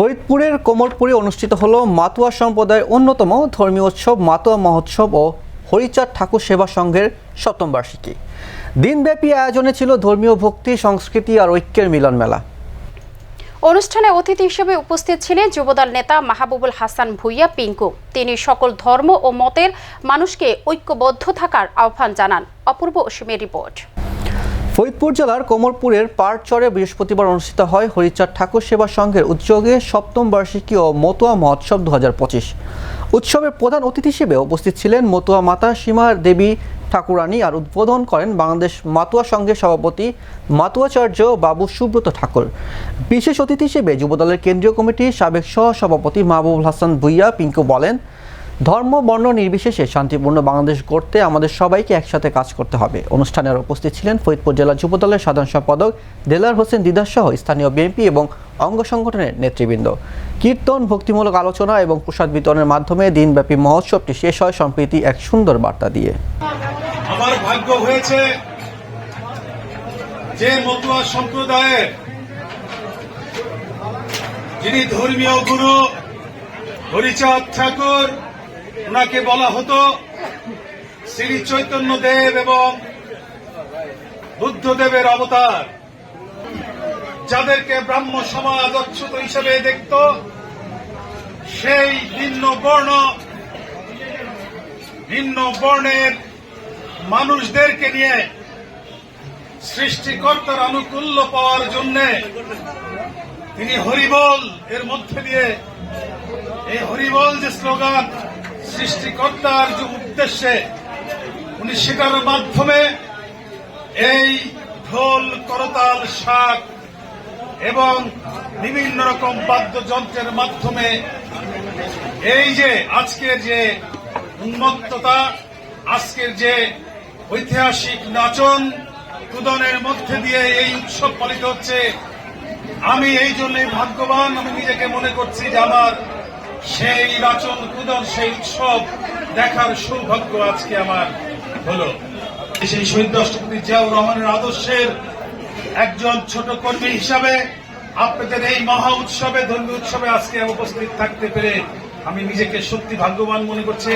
ফরিদপুরের কোমরপুরে অনুষ্ঠিত হল মাতুয়া সম্প্রদায়ের অন্যতম ধর্মীয় উৎসব মাতুয়া মহোৎসব ও হরিচাঁদ ঠাকুর সেবা সংঘের সপ্তম বার্ষিকী। দিনব্যাপী আয়োজনে ছিল ধর্মীয় ভক্তি, সংস্কৃতি আর ঐক্যের মিলন মেলা। অনুষ্ঠানে অতিথি হিসেবে উপস্থিত ছিলেন যুবদল নেতা মাহবুবুল হাসান ভুইয়া, পিঙ্কু। তিনি সকল ধর্ম ও মতের মানুষকে ঐক্যবদ্ধ থাকার আহ্বান জানান। অপূর্ব অসীমের রিপোর্ট। ফরিদপুর জেলার কোমরপুরের পাড়চরে বৃহস্পতিবার অনুষ্ঠিত হয় হরিচাঁদ ঠাকুর সেবা সংঘের উদ্যোগে সপ্তম বার্ষিকী ও মতুয়া মহোৎসব দু উৎসবের প্রধান অতিথি হিসেবে উপস্থিত ছিলেন মতুয়া মাতা সীমা দেবী ঠাকুরানী আর উদ্বোধন করেন বাংলাদেশ মাতুয়া সংঘের সভাপতি মাতুয়াচার্য বাবু সুব্রত ঠাকুর। বিশেষ অতিথি হিসেবে যুবদলের কেন্দ্রীয় কমিটির সাবেক সহ সভাপতি মাহবুবুল হাসান ভুইয়া, পিঙ্কু বলেন ধর্ম, বর্ণ নির্বিশেষে শান্তিপূর্ণ বাংলাদেশ গড়তে আমাদের সবাইকে একসাথে কাজ করতে হবে। অনুষ্ঠানে উপস্থিত ছিলেন ফরিদপুর জেলা যুবদলের সাধারণ সম্পাদক দেলার হোসেন দিদার সহ স্থানীয় বিএনপি এবং অঙ্গ সংগঠনের নেতৃবৃন্দ। কীর্তন, ভক্তিমূলক আলোচনা এবং প্রসাদ বিতরণের মাধ্যমে দিনব্যাপী মহোৎসবটি শেষ হয় সম্প্রীতি এক সুন্দর বার্তা দিয়ে। আমার ভাগ্য হয়েছে যে মতুয়া সম্প্রদায়ের যিনি ধর্মীয় গুরু হরিচাঁদ ঠাকুর ওনাকে বলা হতো শ্রী চৈতন্য দেব এবং বুদ্ধদেবের অবতার। যাদেরকে ব্রাহ্ম সমাজ অচ্যুত হিসেবে দেখত, সেই ভিন্ন বর্ণ, ভিন্ন বর্ণের মানুষদেরকে নিয়ে সৃষ্টিকর্তার আনুকূল্য পাওয়ার জন্য তিনি হরিবল এর মধ্যে দিয়ে, এই হরিবল যে স্লোগান সৃষ্টিকর্তার যে উদ্দেশ্যে উনি সেটার মাধ্যমে এই ঢোল, করতাল, শাক এবং বিভিন্ন রকম বাদ্যযন্ত্রের মাধ্যমে এই যে আজকের যে উন্মত্ততা, আজকের যে ঐতিহাসিক নাচন কুদনের মধ্যে দিয়ে এই উৎসব পালিত হচ্ছে, আমি এই জন্যই ভাগ্যবান, আমি নিজেকে মনে করছি যে আমার সেই নির্বাচন কুদন, সেই উৎসব দেখার সৌভাগ্য আজকে আমার হলো। সেই শহীদ রাষ্ট্রপতি জিয়াউর রহমানের আদর্শের একজন ছোট কর্মী হিসাবে আপনাদের এই মহা উৎসবে, ধর্মীয় উৎসবে আজকে উপস্থিত থাকতে পেরে আমি নিজেকে সত্যি ভাগ্যবান মনে করছি।